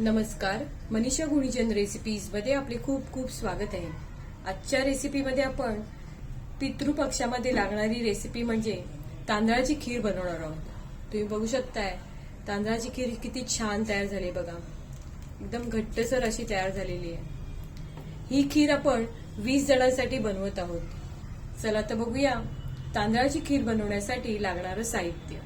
नमस्कार. मनीषा गुणीजन रेसिपीजमध्ये आपले खूप खूप स्वागत आहे. आजच्या रेसिपीमध्ये आपण पितृपक्षामध्ये लागणारी रेसिपी म्हणजे तांदळाची खीर बनवणार आहोत. तुम्ही बघू शकताय तांदळाची खीर किती छान तयार झाली बघा. एकदम घट्टसर अशी तयार झालेली आहे. ही खीर आपण वीस जणांसाठी बनवत आहोत. चला तर बघूया तांदळाची खीर बनवण्यासाठी लागणारं साहित्य.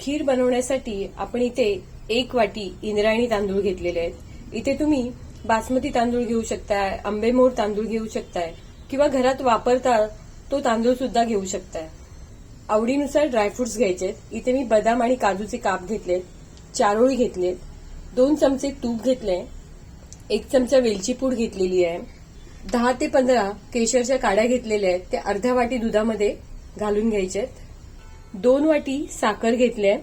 खीर बनवण्यासाठी आपण इथे एक वाटी इंद्रायणी तांदूळ घेतलेले आहेत. इथे तुम्ही बासमती तांदूळ घेऊ शकताय आंबेमोर तांदूळ घेऊ शकताय किंवा घरात वापरता तो तांदूळ सुद्धा घेऊ शकताय. आवडीनुसार ड्रायफ्रुट्स घ्यायचे इथे मी बदाम आणि काजूचे काप घेतलेत चारोळी घेतलेत दोन चमचे तूप घेतले एक चमचा वेलची पूड घेतलेली आहे दहा ते पंधरा केशरच्या काड्या घेतलेल्या आहेत त्या अर्ध्या वाटी दुधामध्ये घालून घ्यायच्यात दोन वाटी साखर घेतली आहे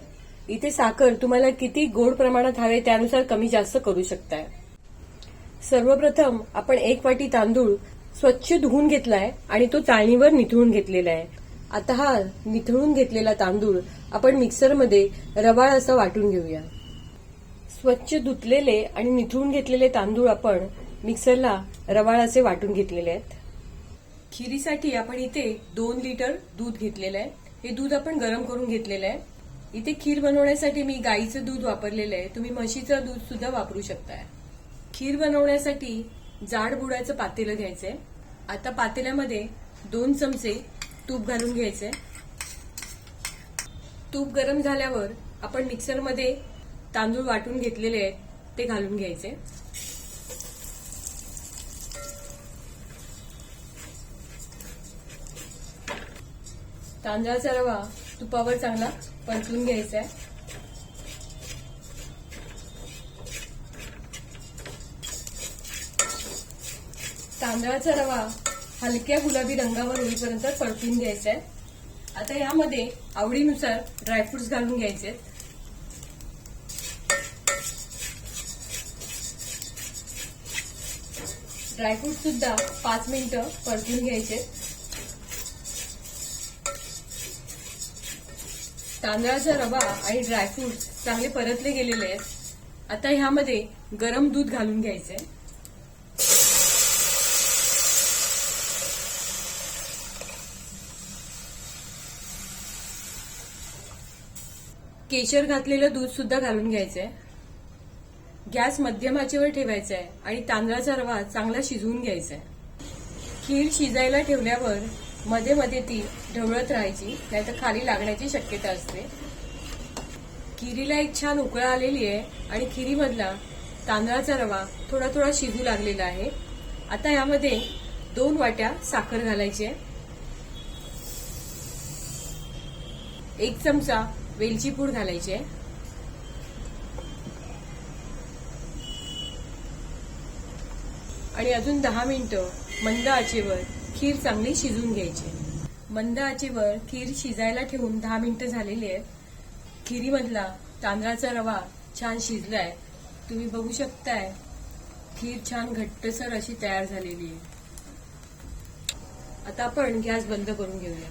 इथे साखर तुम्हाला किती गोड प्रमाणात हवे त्यानुसार कमी जास्त करू शकताय. सर्वप्रथम आपण एक वाटी तांदूळ स्वच्छ धुवून घेतलाय आणि तो चाळणीवर निथळून घेतलेला आहे. आता हा निथळून घेतलेला तांदूळ आपण मिक्सरमध्ये रवाळ असं वाटून घेऊया. स्वच्छ धुतलेले आणि निथळून घेतलेले तांदूळ आपण मिक्सरला रवाळ असे वाटून घेतलेले आहेत. खिरीसाठी आपण इथे दोन लिटर दूध घेतलेलं आहे. हे दूध आपण गरम करून घेतलेलं आहे. इथे खीर बनवण्यासाठी मी गाईचं दूध वापरलेलं आहे. तुम्ही म्हशीचं दूध सुद्धा वापरू शकताय. खीर बनवण्यासाठी जाड बुडाचं पातेलं घ्यायचंय. आता पातेल्यामध्ये दोन चमचे तूप घालून घ्यायचंय. तूप गरम झाल्यावर आपण मिक्सरमध्ये तांदूळ वाटून घेतलेले आहेत ते घालून घ्यायचे. तांदळाचा रवा तुपावर चांगला परतून घ्यायचा आहे तांदळाचा रवा हलक्या गुलाबी रंगावर होईपर्यंत परतून घ्यायचा आहे आता यामध्ये आवडीनुसार ड्रायफ्रुट्स घालून घ्यायचे. ड्रायफ्रुट सुद्धा पाच मिनिटं परतून घ्यायचे. तांदळाचा रवा आणि ड्रायफ्रूट चांगले परतले गेलेले आहेत. आता ह्यामध्ये गरम दूध घालून घ्यायचंय. केशर घातलेलं दूध सुद्धा घालून घ्यायचंय. गॅस मध्यम आचेवर ठेवायचा आहे आणि तांदळाचा रवा चांगला शिजवून घ्यायचा आहे खीर शिजायला ठेवल्यावर मध्ये मध्ये ती ढवळत राहायची नाहीतर खाली लागण्याची शक्यता असते. खिरीला एक छान उकळा आलेली आहे आणि खिरीमधला तांदळाचा रवा थोडा थोडा शिजू लागलेला आहे. आता यामध्ये दोन वाट्या साखर घालायची आहे. एक चमचा वेलची पूड घालायची आहे. आणि अजून दहा मिनिटं मंद आचेवर खीर चांगली शिजून घ्यायची. मंद आचेवर खीर शिजायला ठेवून दहा मिनिटं झालेली आहेत. खिरीमधला तांदळाचा रवा छान शिजलाय. तुम्ही बघू शकताय खीर छान घट्टसर अशी तयार झालेली आहे. आता आपण गॅस बंद करून घेऊया.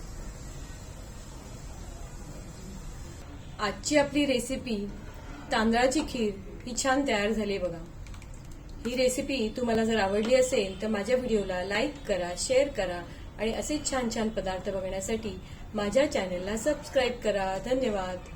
आजची आपली रेसिपी तांदळाची खीर ही छान तयार झाली बघा. ही रेसिपी तुम्हाला जर आवडली असेल तर माझ्या व्हिडिओला लाईक करा शेअर करा आणि असेच छान छान पदार्थ बघण्यासाठी माझ्या चॅनलला सबस्क्राईब करा. धन्यवाद.